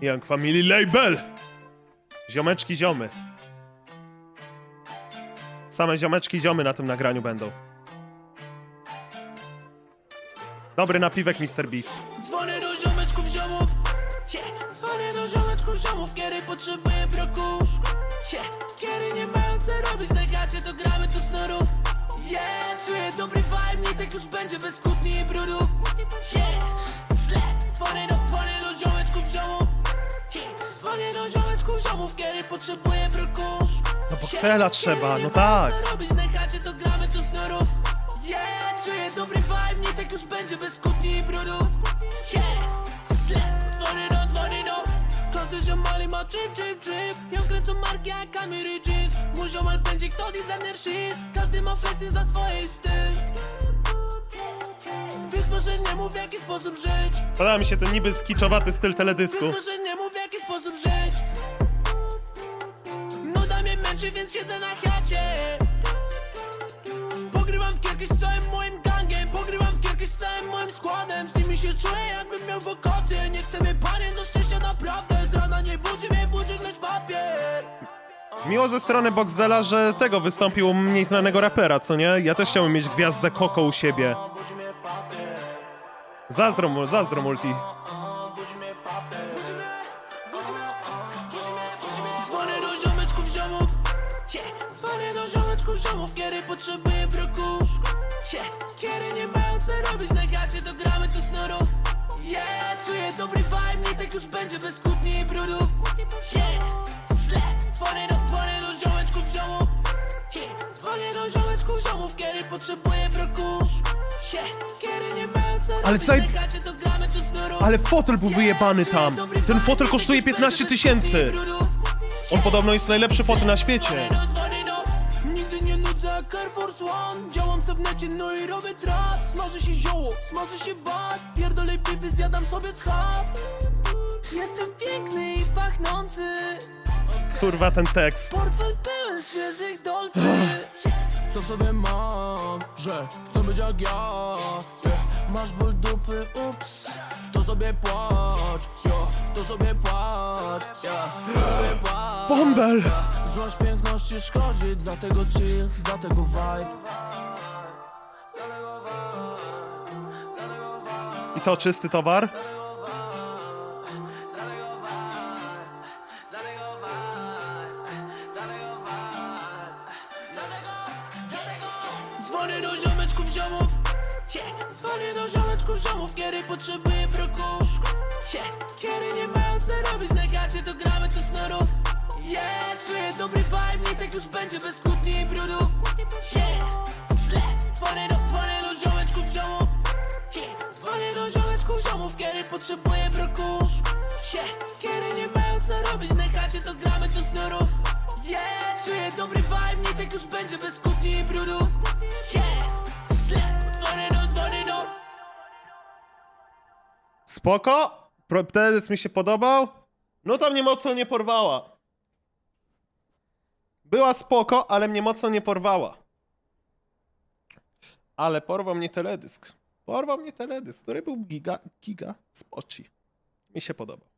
Young Family Label! Ziomeczki, ziomy. Same ziomeczki, ziomy na tym nagraniu będą. Dobry napiwek, Mr. Beast. Dzwonię do ziomeczków ziomów yeah. Dzwonię do ziomeczków ziomów Kiedy potrzebuję broku yeah. Kiedy nie mają co robić na To gramy tu yeah. Czuję dobry vibe Nie tak już będzie bez kłótni i brudów ziomów Kiedy potrzebuję broku No bo ksela trzeba, no tak. Co robić na chacie To gramy tu snorów yeah. Czuję dobry vibe Nie tak już będzie bez kłótni i brudów yeah. Źle. Dzwonię do, dzwonię do Każdy ziomali ma trip, trip, trip Ja kręcą marki jak Camry Jeans Mój ziomal będzie kto designer shit Każdy ma flexy za swoje styl Więc może nie mów w jaki sposób żyć Podoba mi się ten niby skiczowaty styl teledysku. Więc może nie mów w jaki sposób żyć Męczy, więc siedzę na chacie Pogrywam w kierki z całym moim gangiem Pogrywam w kierki z całym moim składem Z nimi się czuję jakbym miał wakacje Nie chcę mnie do szczęścia naprawdę Z rana nie budzi mnie budzik, lecz papier Miło ze strony Boxdela, że tego wystąpił mniej znanego rapera, co nie? Ja też chciałbym mieć gwiazdę Koko u siebie. Budzi Zazdro, zazdro multi. Budzi Budzi budzi budzi budzi Dzwonię do ziomeczków ziomów. Dzwonię do ziomeczków ziomów Kiedy potrzebuję broku yeah. Kiedy nie mają co robić na chacie To gramy tu snorów yeah. Czuję dobry vibe Nie tak już będzie bez kłótni i brudów yeah. Źle. Dzwonię do, dzwonię do ziomeczków ziomów yeah. Dzwonię do ziomeczków ziomów Kiedy potrzebuję broku yeah. Kiedy nie mają co Ale robić zaj- na chacie To gramy tu snorów Ale fotel był wyjebany tam. Ten fotel kosztuje 15 tysięcy. On podobno jest najlepszy fotel na świecie. Jak Air Force One Działam se w necie, no i robię trap. Smaży się zioło, smaży się bat. Pierdolej pify, zjadam sobie schab. Jestem piękny i pachnący. Kurwa ten tekst. Portfel pełen świeżych dolcy Co w sobie mam, że chcę być jak ja. Yeah. Masz ból dupy, ups sobie płacz. To sobie płacz. To sobie płacz Bąbel! Złość piękności szkodzi, dlatego chill, dlatego vibe I co, czysty towar? Dzwonię do ziomeczków ziomów yeah. Dzwonię do ziomeczków ziomów Kiedy potrzebuję broku. Kiedy nie mają co robić na chacie To gramy tu snorów yeah. Czuję dobry vibe Nie tak już będzie bez kłótni i brudów yeah. Źle. Dzwonię do, dzwonię do ziomeczków ziomów yeah. Dzwonię do ziomeczków ziomów Kiedy potrzebuję yeah. Kiedy nie mają co robić na chacie To gramy tu snorów yeah. Czuję dobry vibe Nie tak już będzie bez kłótni i brudów yeah. Źle. Spoko? Pro- Teledysk mi się podobał? No to mnie mocno nie porwała. Była spoko, ale mnie mocno nie porwała. Ale porwał mnie teledysk. Porwał mnie teledysk, który był giga, giga spoci. Mi się podobał.